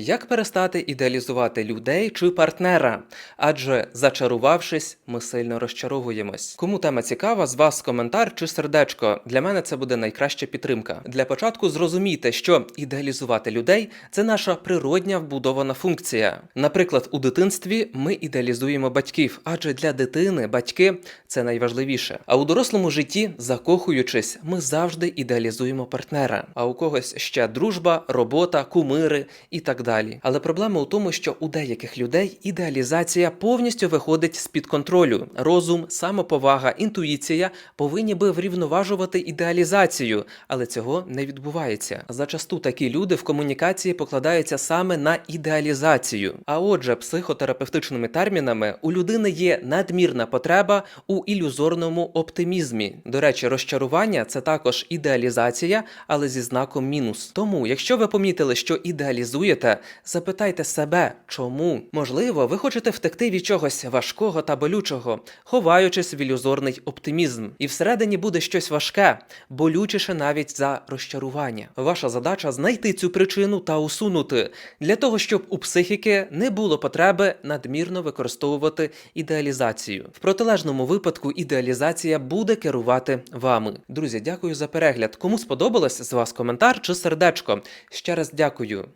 Як перестати ідеалізувати людей чи партнера? Адже зачарувавшись, ми сильно розчаровуємось. Кому тема цікава, з вас коментар чи сердечко. Для мене це буде найкраща підтримка. Для початку зрозумійте, що ідеалізувати людей це наша природня вбудована функція. Наприклад, у дитинстві ми ідеалізуємо батьків, адже для дитини батьки це найважливіше. А у дорослому житті, закохуючись, ми завжди ідеалізуємо партнера. А у когось ще дружба, робота, кумири і так далі. Але проблема у тому, що у деяких людей ідеалізація повністю виходить з-під контролю. Розум, самоповага, інтуїція повинні би врівноважувати ідеалізацію, але цього не відбувається. Зачасту такі люди в комунікації покладаються саме на ідеалізацію. А отже, психотерапевтичними термінами у людини є надмірна потреба у ілюзорному оптимізмі. До речі, розчарування це також ідеалізація, але зі знаком мінус. Тому, якщо ви помітили, що ідеалізуєте, запитайте себе, чому? Можливо, ви хочете втекти від чогось важкого та болючого, ховаючись в ілюзорний оптимізм. І всередині буде щось важке, болючіше навіть за розчарування. Ваша задача знайти цю причину та усунути для того, щоб у психіки не було потреби надмірно використовувати ідеалізацію. В протилежному випадку ідеалізація буде керувати вами. Друзі, дякую за перегляд. Кому сподобалось з вас коментар чи сердечко? Ще раз дякую.